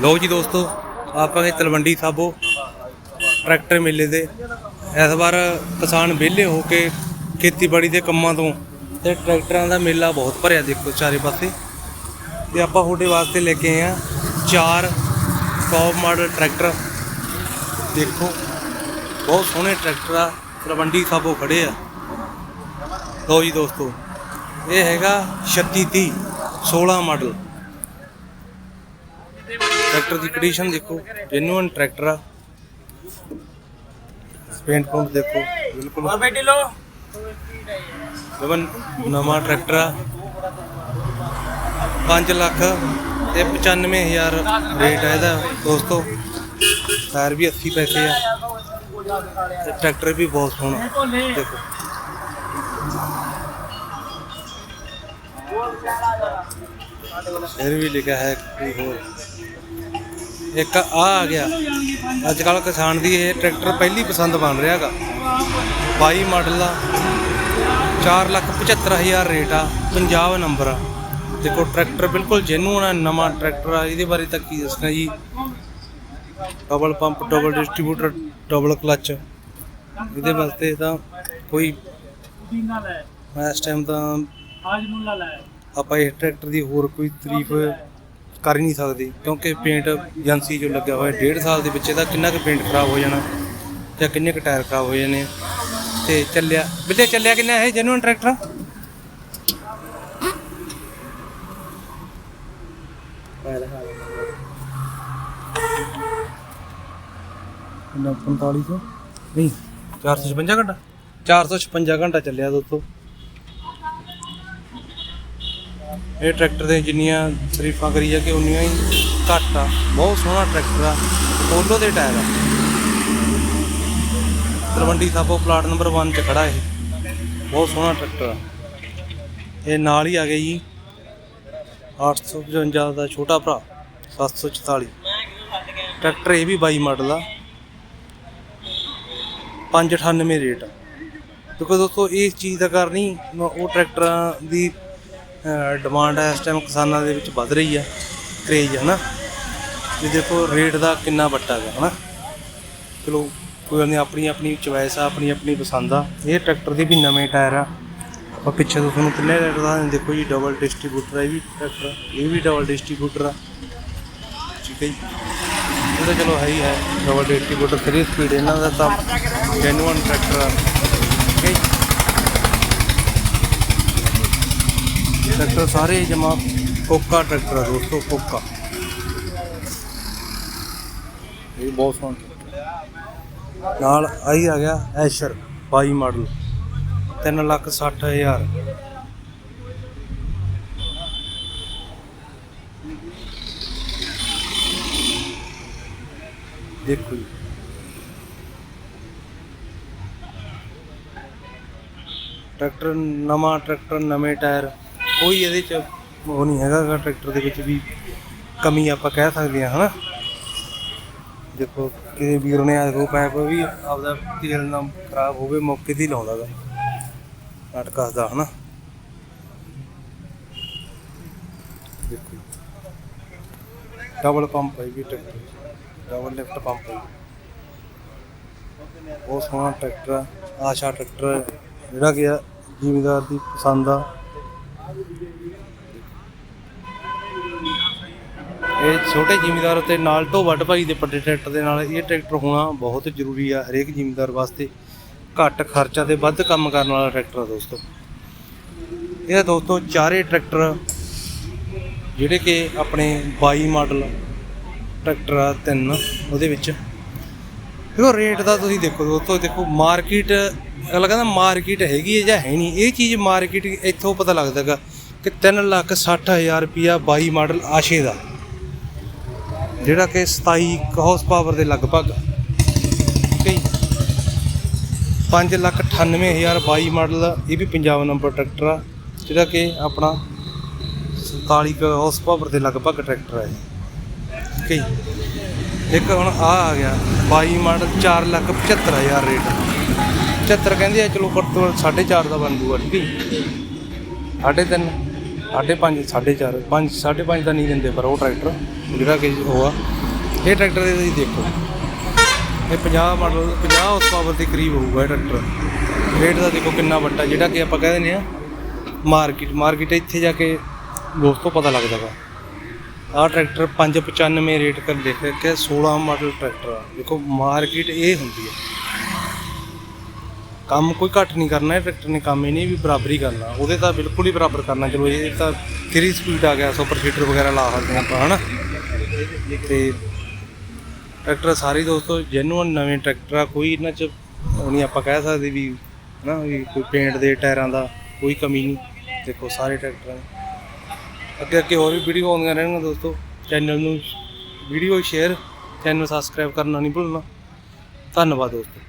ਲਓ ਜੀ ਦੋਸਤੋ, ਆਪਾਂ ਗਏ ਤਲਵੰਡੀ ਸਾਬੋ ਟਰੈਕਟਰ ਮੇਲੇ ਦੇ। ਇਸ ਵਾਰ ਕਿਸਾਨ ਵਿਹਲੇ ਹੋ ਕੇ ਖੇਤੀਬਾੜੀ ਦੇ ਕੰਮਾਂ ਤੋਂ ਤੇ ਟਰੈਕਟਰਾਂ ਦਾ ਮੇਲਾ ਬਹੁਤ ਭਰਿਆ ਦੇਖੋ ਚਾਰੇ ਪਾਸੇ। ਤੇ ਆਪਾਂ ਤੁਹਾਡੇ ਵਾਸਤੇ ਲੈ ਕੇ ਆਏ ਆ ਚਾਰ ਟੌਪ ਮਾਡਲ ਟਰੈਕਟਰ। ਦੇਖੋ, ਬਹੁਤ ਸੋਹਣੇ ਟਰੈਕਟਰ ਆ, ਤਲਵੰਡੀ ਸਾਬੋ ਖੜੇ ਆ। ਲਓ ਜੀ ਦੋਸਤੋ, ਇਹ ਹੈਗਾ 3630 16 ਮਾਡਲ ਟਰੈਕਟਰ ਦੀ ਕੰਡੀਸ਼ਨ ਦੇਖੋ ਜੈਨੂਨ ਟਰੈਕਟਰ ਆ। ਪੇਂਟ ਪੰਪ ਦੇਖੋ ਬਿਲਕੁਲ। ਔਰ ਬੈਠੀ ਲੋ ਜਵਨ ਨਵਾਂ ਟਰੈਕਟਰ ਆ। 5 ਲੱਖ ਤੇ 95000 ਰੇਟ ਹੈ ਇਹਦਾ ਦੋਸਤੋ। ਟਾਇਰ ਵੀ 80 ਪੈਸੇ ਆ। ਤੇ ਟਰੈਕਟਰ ਵੀ ਬਹੁਤ ਸੋਹਣਾ। ਦੇਖੋ। ਫਿਰ ਵੀ ਲਿਖਿਆ ਹੈ ਕੋਈ ਹੋਰ। ਇੱਕ ਆ ਆ ਗਿਆ। ਅੱਜ ਕੱਲ ਕਿਸਾਨ ਦੀ ਇਹ ਟਰੈਕਟਰ ਪਹਿਲੀ ਪਸੰਦ ਬਣ ਰਿਹਾਗਾ 22 ਮਾਡਲ ਆ 475000 ਰੇਟ ਆ ਪੰਜਾਬ ਨੰਬਰ ਆ। ਦੇਖੋ ਟਰੈਕਟਰ ਬਿਲਕੁਲ ਜੈਨੂਨ ਆ ਨਵਾਂ ਟਰੈਕਟਰ ਆ ਇਹਦੇ ਬਾਰੇ ਤਾਂ ਕੀ ਦੱਸਣਾ ਜੀ? Double pump double distributor double clutch ਇਹਦੇ ਵਾਸਤੇ ਤਾਂ ਕੋਈ ਮੈਂ ਇਸ ਟਾਈਮ ਤਾਂ ਆਪਾਂ ਇਹ ਟਰੈਕਟਰ ਦੀ ਹੋਰ ਕੋਈ ਤਾਰੀਫ ਕਰ ਹੀ ਨਹੀਂ ਸਕਦੇ ਕਿਉਂਕਿ ਪੇਂਟ ਏਜੰਸੀ ਜੋ ਲੱਗਿਆ ਹੋਇਆ ਡੇਢ ਸਾਲ ਦੇ ਵਿੱਚ ਇਹਦਾ ਕਿੰਨਾ ਕੁ ਪੇਂਟ ਖਰਾਬ ਹੋ ਜਾਣਾ ਜਾਂ ਕਿੰਨੇ ਕੁ ਟਾਇਰ ਖਰਾਬ ਹੋ ਜਾਣੇ ਤੇ ਚੱਲਿਆ ਬਿੱਲੇ ਚੱਲਿਆ ਕਿੰਨਾ ਇਹ ਜੈਨੂਇਨ ਟਰੈਕਟਰ ਕਿੰਨਾ 4500 ਨਹੀਂ 456 ਘੰਟਾ। 456 ਘੰਟਾ ਚੱਲਿਆ ਦੋਸਤੋ। ਇਹ ਟਰੈਕਟਰ ਦੇ ਜਿੰਨੀਆਂ ਤਰੀਫਾਂ ਕਰੀ ਜਾ ਕੇ ਉਨੀਆਂ ਹੀ ਘੱਟ ਆ। ਬਹੁਤ ਸੋਹਣਾ ਟਰੈਕਟਰ ਆ। ਪੋਲੋ ਦੇ ਟਾਇਰ ਆ। ਤਲਵੰਡੀ ਸਾਬੋ ਪਲਾਟ ਨੰਬਰ 1 ਚ ਖੜਾ ਇਹ। ਬਹੁਤ ਸੋਹਣਾ ਟਰੈਕਟਰ ਆ। ਇਹ ਨਾਲ ਹੀ ਆ ਗਿਆ ਜੀ। 855 ਦਾ ਛੋਟਾ ਭਰਾ 744 ਟਰੈਕਟਰ ਇਹ ਵੀ 22 ਮਾਡਲ ਆ। 598 ਰੇਟ ਆ। ਕਿਉਂਕਿ ਦੋਸਤੋ, ਇਸ ਚੀਜ਼ ਦਾ ਕਾਰਨ ਹੀ ਉਹ ਟਰੈਕਟਰਾਂ ਦੀ ਡਿਮਾਂਡ ਇਸ ਟਾਈਮ ਕਿਸਾਨਾਂ ਦੇ ਵਿੱਚ ਵੱਧ ਰਹੀ ਆ ਕਰੇਜ ਹੈ ਨਾ ਤੇ ਦੇਖੋ ਰੇਟ ਦਾ ਕਿੰਨਾ ਵੱਟਾ ਹੈ ਹਨਾ। ਚਲੋ ਕੋਈ ਨਹੀਂ ਆਪਣੀ ਆਪਣੀ ਚੁਆਇਸ ਆ ਆਪਣੀ ਆਪਣੀ ਪਸੰਦ ਆ। ਇਹ ਟਰੈਕਟਰ ਦੇ ਵੀ ਨਵੇਂ ਟਾਇਰ ਆ। ਆਪਾਂ ਪਿੱਛੇ ਤੋਂ ਤੁਹਾਨੂੰ ਕਿੰਨੇ ਰੇਟ ਦਾ ਦੇਖੋ ਜੀ ਡਬਲ ਡਿਸਟ੍ਰੀਬਿਊਟਰ ਆ ਇਹ ਵੀ ਟਰੈਕਟਰ ਆ, ਇਹ ਵੀ ਡਬਲ ਡਿਸਟ੍ਰੀਬਿਊਟਰ ਆ। ਠੀਕ ਹੈ ਜੀ। ਇਹ ਤਾਂ ਚਲੋ ਹੈ ਹੀ ਹੈ ਡਬਲ ਡਿਸਟ੍ਰੀਬਿਊਟਰ 3 ਸਪੀਡ ਇਹਨਾਂ ਦਾ ਤਾਂ ਜੈਨੂਅਨ ਟਰੈਕਟਰ ਆ। ਠੀਕ ਹੈ ਟਰੈਕਟਰ, ਸਾਰੇ ਜਮਾ ਕੋਕਾ ਟਰੈਕਟਰ ਆ ਦੋਸਤੋ, ਕੋਕਾ। ਇਹ ਬਹੁਤ ਸੋਹਣਾ ਨਾਲ ਆਈ ਆ ਗਿਆ ਐਸ਼ਰ 22 ਮਾਡਲ 3 ਲੱਖ 60 ਹਜ਼ਾਰ। ਦੇਖੋ ਜੀ। ਟਰੈਕਟਰ, ਨਵਾਂ ਟਰੈਕਟਰ, ਨਵੇਂ ਟਾਇਰ। ਕੋਈ ਇਹਦੇ ਚ ਉਹ ਨਹੀਂ ਹੈਗਾ ਟਰੈਕਟਰ ਦੇ ਵਿੱਚ ਵੀ ਕਮੀ ਆਪਾਂ ਕਹਿ ਸਕਦੇ ਹਾਂ, ਹਨਾ? ਦੇਖੋ, ਕਿਸੇ ਵੀਰ ਨੇ ਆ ਪੈਪ ਵੀ ਆਪਦਾ ਤੇਲ ਨਾ ਖਰਾਬ ਹੋਵੇ, ਮੌਕੇ ਤੇ ਲਾਉਂਦਾ ਗਾ। ਨਟ ਕੱਸਦਾ ਹਨਾ? ਦੇਖੋ। ਡਬਲ ਪੰਪ ਹੈ ਵੀ ਟਰੈਕਟਰ ਡਬਲ ਲਿਫਟ ਪੰਪ ਹੈ ਬਹੁਤ ਸੋਹਣਾ ਟਰੈਕਟਰ ਆ ਆਸ਼ਾ ਟਰੈਕਟਰ ਜਿਹੜਾ ਕਿ ਆ, ਜ਼ਿਮੀਦਾਰ ਦੀ ਪਸੰਦ ਆ। ਇਹ ਛੋਟੇ ਜ਼ਿਮੀਦਾਰ ਤੇ ਨਾਲ ਢੋ ਵੱਡ ਭਾਈ ਦੇ ਵੱਡੇ ਟਰੈਕਟਰ ਦੇ ਨਾਲ ਇਹ ਟਰੈਕਟਰ ਹੋਣਾ ਬਹੁਤ ਜ਼ਰੂਰੀ ਆ, ਹਰੇਕ ਜ਼ਿਮੀਦਾਰ ਵਾਸਤੇ। ਘੱਟ ਖਰਚਾ ਤੇ ਵੱਧ ਕੰਮ ਕਰਨ ਵਾਲਾ ਟਰੈਕਟਰ ਆ ਦੋਸਤੋ। ਇਹ ਦੋਸਤੋ ਚਾਰੇ ਟਰੈਕਟਰ, ਜਿਹੜੇ ਕਿ ਆਪਣੇ 22 ਮਾਡਲ ਟਰੈਕਟਰ ਆ ਤਿੰਨ ਉਹਦੇ ਵਿੱਚ। ਦੇਖੋ ਰੇਟ ਦਾ ਤੁਸੀਂ ਦੇਖੋ ਦੋਸਤੋ, ਦੇਖੋ ਮਾਰਕੀਟ, ਅਗਲਾ ਕਹਿੰਦਾ ਮਾਰਕੀਟ ਹੈਗੀ ਹੈ ਜਾਂ ਹੈ ਨਹੀਂ, ਇਹ ਚੀਜ਼ ਮਾਰਕੀਟ ਇੱਥੋਂ ਪਤਾ ਲੱਗਦਾਗਾ ਕਿ 3 ਲੱਖ 60 ਹਜ਼ਾਰ ਰੁਪਿਆ 22 ਮਾਡਲ ਆਸ਼ੇ ਦਾ। ਜਿਹੜਾ ਕਿ 27 ਹਾਰਸ ਪਾਵਰ ਦੇ ਲਗਭਗ ਠੀਕ ਹੈ 5 ਲੱਖ 98 ਹਜ਼ਾਰ 22 ਮਾਡਲ, ਇਹ ਵੀ ਪੰਜਾਬ ਨੰਬਰ ਟਰੈਕਟਰ ਆ, ਜਿਹੜਾ ਕਿ ਆਪਣਾ 47 ਹਾਰਸ ਪਾਵਰ ਦੇ ਲਗਭਗ ਟਰੈਕਟਰ ਹੈ ਠੀਕ ਹੈ ਜੀ। ਇੱਕ ਹੁਣ ਆ ਆ ਗਿਆ 22 ਮਾਡਲ 4 ਲੱਖ 75 ਹਜ਼ਾਰ ਰੇਟ 75 ਕਹਿੰਦੇ ਆ, ਚਲੋ ਘੱਟ ਤੋਂ ਘੱਟ 4.5 ਦਾ ਬਣ ਜੂਗਾ, ਠੀਕ ਹੈ ਜੀ। ਸਾਢੇ ਤਿੰਨ ਸਾਢੇ ਪੰਜ ਸਾਢੇ ਚਾਰ, ਪੰਜ ਸਾਢੇ ਪੰਜ ਤਾਂ ਨਹੀਂ ਦਿੰਦੇ, ਪਰ ਉਹ ਟਰੈਕਟਰ, ਜਿਹੜਾ ਕਿ ਉਹ ਆ, ਇਹ ਟਰੈਕਟਰ ਦੇ ਤੁਸੀਂ ਦੇਖੋ। ਇਹ 50 ਮਾਡਲ 50 ਹਾਰਸ ਪਾਵਰ ਦੇ ਕਰੀਬ ਹੋਊਗਾ ਇਹ ਟਰੈਕਟਰ। ਰੇਟ ਦਾ ਦੇਖੋ ਕਿੰਨਾ ਵੱਡਾ, ਜਿਹੜਾ ਕਿ ਆਪਾਂ ਕਹਿ ਦਿੰਦੇ ਆ ਮਾਰਕੀਟ ਮਾਰਕੀਟ ਇੱਥੇ ਜਾ ਕੇ ਦੋਸਤੋ ਪਤਾ ਲੱਗਦਾ ਵਾ ਆਹ ਟਰੈਕਟਰ 595 ਰੇਟ ਕਰ ਲਿਖ ਕੇ 16 ਮਾਡਲ ਟਰੈਕਟਰ ਆ। ਦੇਖੋ ਮਾਰਕੀਟ ਇਹ ਹੁੰਦੀ ਹੈ। ਕੰਮ ਕੋਈ ਘੱਟ ਨਹੀਂ ਕਰਨਾ, ਇਹ ਟਰੈਕਟਰ ਨੇ ਕੰਮ ਇਹ ਨਹੀਂ ਵੀ ਬਰਾਬਰੀ ਕਰਨਾ। ਉਹਦੇ ਤਾਂ ਬਿਲਕੁਲ ਹੀ ਬਰਾਬਰ ਕਰਨਾ। ਚਲੋ ਇਹ ਤਾਂ 3 ਸਪੀਡ ਆ ਗਿਆ ਸੁਪਰ ਸੀਟਰ ਵਗੈਰਾ ਲਾ ਸਕਦੇ ਹਾਂ ਆਪਾਂ, ਹਨਾ? ਤੇ ਟਰੈਕਟਰ ਸਾਰੇ ਦੋਸਤੋ ਜੈਨੂਅਨ ਨਵੇਂ ਟਰੈਕਟਰ ਆ, ਕੋਈ ਇਹਨਾਂ ਚ ਉਹ ਨਹੀਂ ਆਪਾਂ ਕਹਿ ਸਕਦੇ ਵੀ, ਹਨਾ, ਵੀ ਕੋਈ ਪੇਂਟ ਦੇ ਟਾਇਰਾਂ ਦਾ ਕੋਈ ਕਮੀ ਨਹੀਂ। ਦੇਖੋ, ਸਾਰੇ ਟਰੈਕਟਰਾਂ ਦੀ ਅੱਗੇ ਅੱਗੇ ਹੋਰ ਵੀ ਵੀਡੀਓ ਆਉਂਦੀਆਂ ਰਹਿਣਗੀਆਂ ਦੋਸਤੋ। ਚੈਨਲ ਨੂੰ ਵੀਡੀਓ ਸ਼ੇਅਰ ਚੈਨਲ ਸਬਸਕ੍ਰਾਈਬ ਕਰਨਾ ਨਹੀਂ ਭੁੱਲਣਾ। ਧੰਨਵਾਦ ਦੋਸਤੋ।